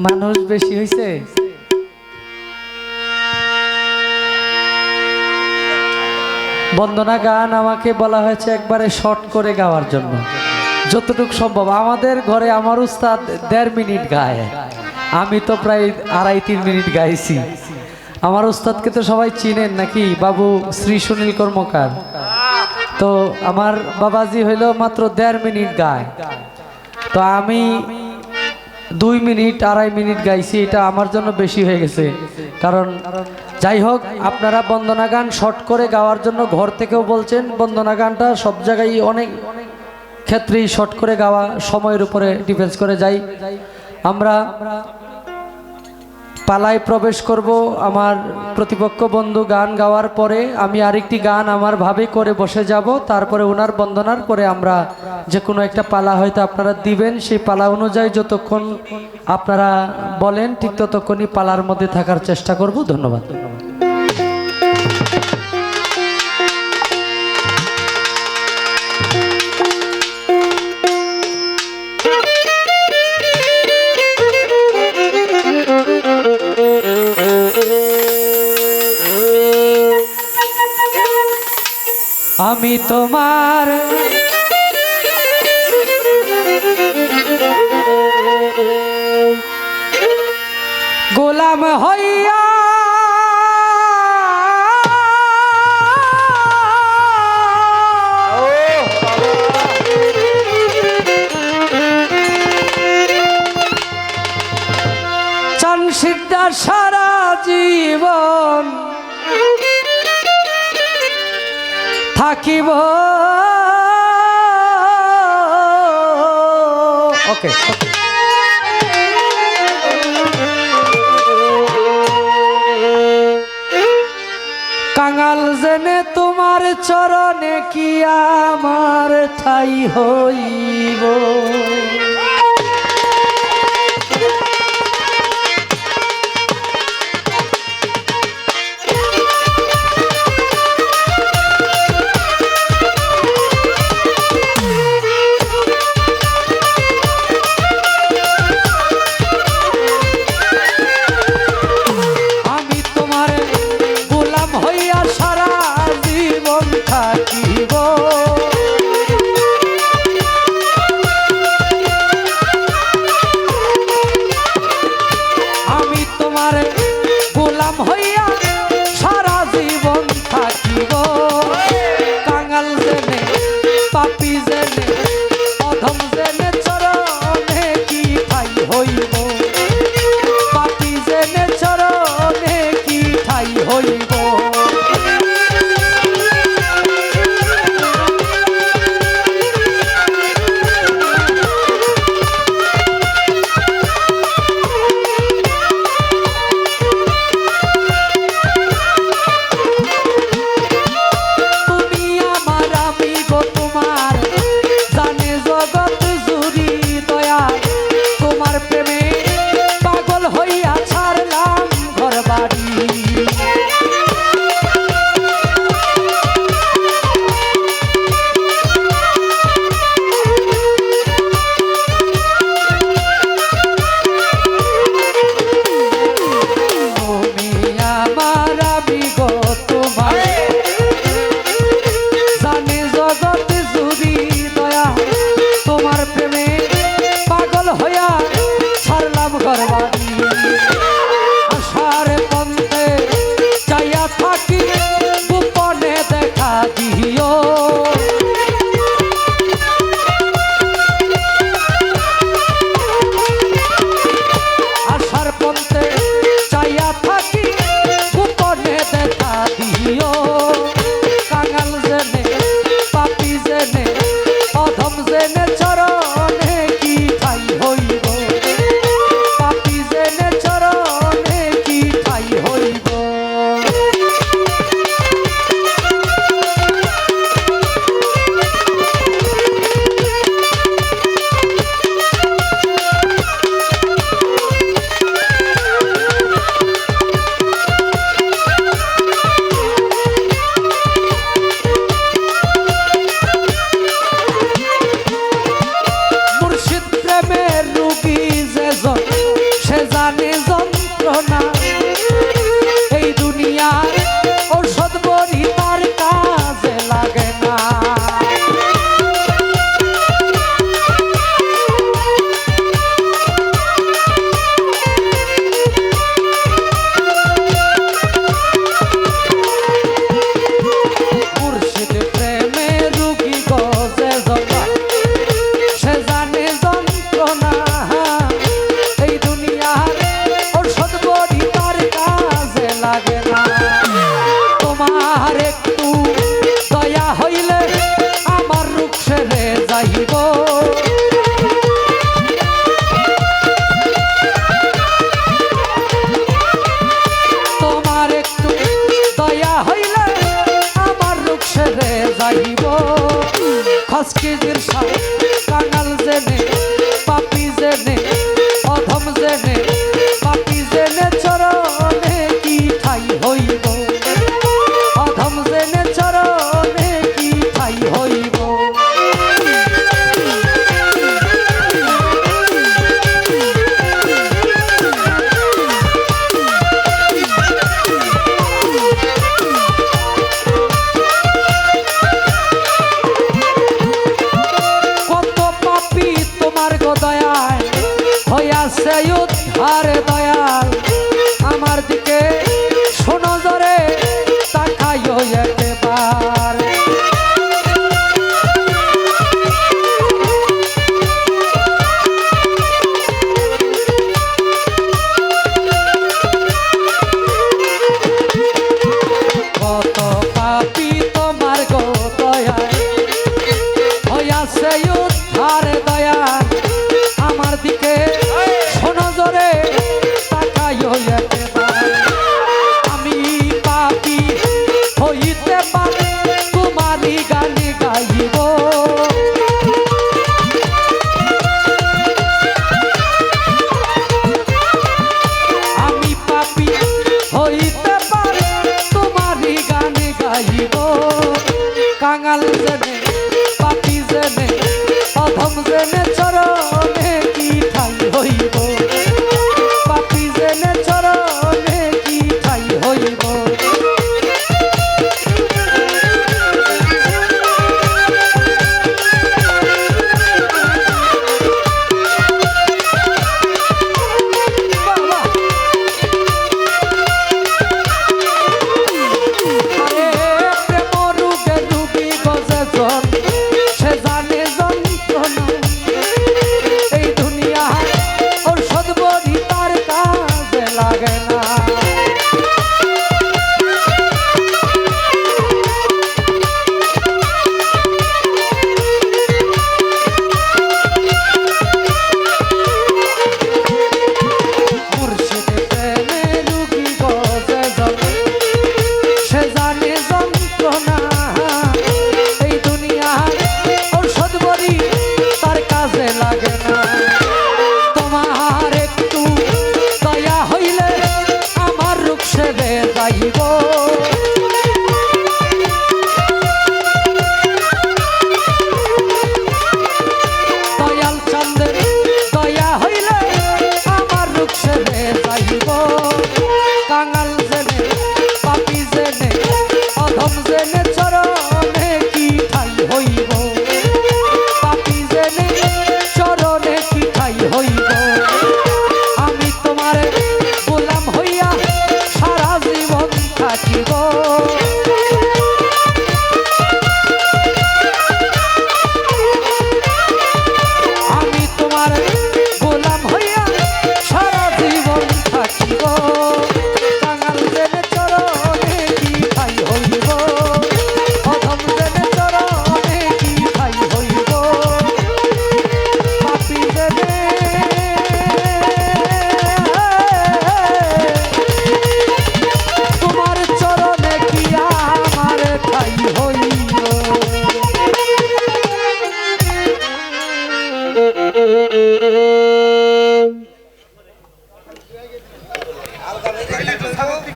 মানুষ বেশি হয়েছে বন্দনা গান আমাকে বলা হয়েছে একবারে শর্ট করে গাওয়ার জন্য। যতটুকু সম্ভব। আমাদের ঘরে আমার উস্তাদ দেড় মিনিট গায়। আমি তো প্রায় আড়াই, তিন মিনিট গাইছি। আমার উস্তাদকে তো সবাই চিনেন নাকি? বাবু শ্রী সুনীল কর্মকার। তো আমার বাবাজি হইল মাত্র দেড় মিনিট গায়। তো আমি দুই মিনিট, আড়াই মিনিট গাইছি, এটা আমার জন্য বেশি হয়ে গেছে। কারণ, যাই হোক, আপনারা বন্দনা গান শর্ট করে গাওয়ার জন্য ঘর থেকেও বলছেন বন্দনা গানটা সব জায়গায় অনেক ক্ষেত্রেই শর্ট করে গাওয়া সময়ের উপরে ডিফেন্স করে। যাই, আমরা পালায় প্রবেশ করব আমার প্রতিপক্ষ বন্ধু গান গাওয়ার পরে আমি আরেকটি গান আমার ভাবে করে বসে যাব, তারপরে ওনার বন্দনার পরে আমরা যে কোনো একটা পালা হয়তো আপনারা দিবেন, সেই পালা অনুযায়ী যতক্ষণ আপনারা বলেন ঠিক ততক্ষণই পালার মধ্যে থাকার চেষ্টা করব। ধন্যবাদ। আমি তোমার গোলাম হইয়া চান সারা জীবন থাকিব। ওকে কাঙাল জেনে তোমার চরণে কি আমার ঠাই হইব? মায়া হইলে আমার রুক্ষে যাইব। খসকে দিন সাথে দয়া কাঙাল জেনে পাপি জেনে অধম জেনে